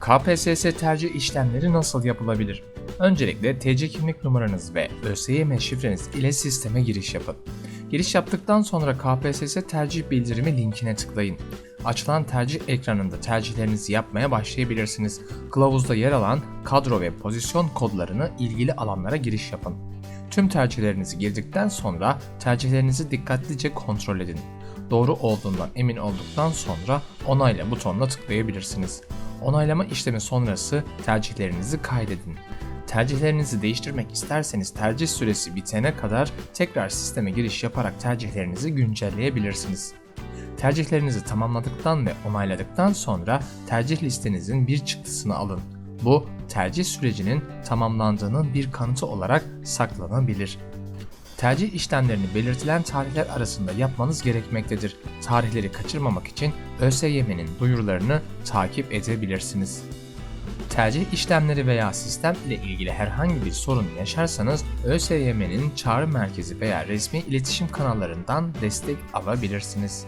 KPSS tercih işlemleri nasıl yapılabilir? Öncelikle TC kimlik numaranız ve ÖSYM şifreniz ile sisteme giriş yapın. Giriş yaptıktan sonra KPSS tercih bildirimi linkine tıklayın. Açılan tercih ekranında tercihlerinizi yapmaya başlayabilirsiniz. Kılavuzda yer alan kadro ve pozisyon kodlarını ilgili alanlara giriş yapın. Tüm tercihlerinizi girdikten sonra tercihlerinizi dikkatlice kontrol edin. Doğru olduğundan emin olduktan sonra onayla butonuna tıklayabilirsiniz. Onaylama işlemi sonrası tercihlerinizi kaydedin. Tercihlerinizi değiştirmek isterseniz tercih süresi bitene kadar tekrar sisteme giriş yaparak tercihlerinizi güncelleyebilirsiniz. Tercihlerinizi tamamladıktan ve onayladıktan sonra tercih listenizin bir çıktısını alın. Bu tercih sürecinin tamamlandığının bir kanıtı olarak saklanabilir. Tercih işlemlerini belirtilen tarihler arasında yapmanız gerekmektedir. Tarihleri kaçırmamak için ÖSYM'nin duyurularını takip edebilirsiniz. Tercih işlemleri veya sistem ile ilgili herhangi bir sorun yaşarsanız ÖSYM'nin çağrı merkezi veya resmi iletişim kanallarından destek alabilirsiniz.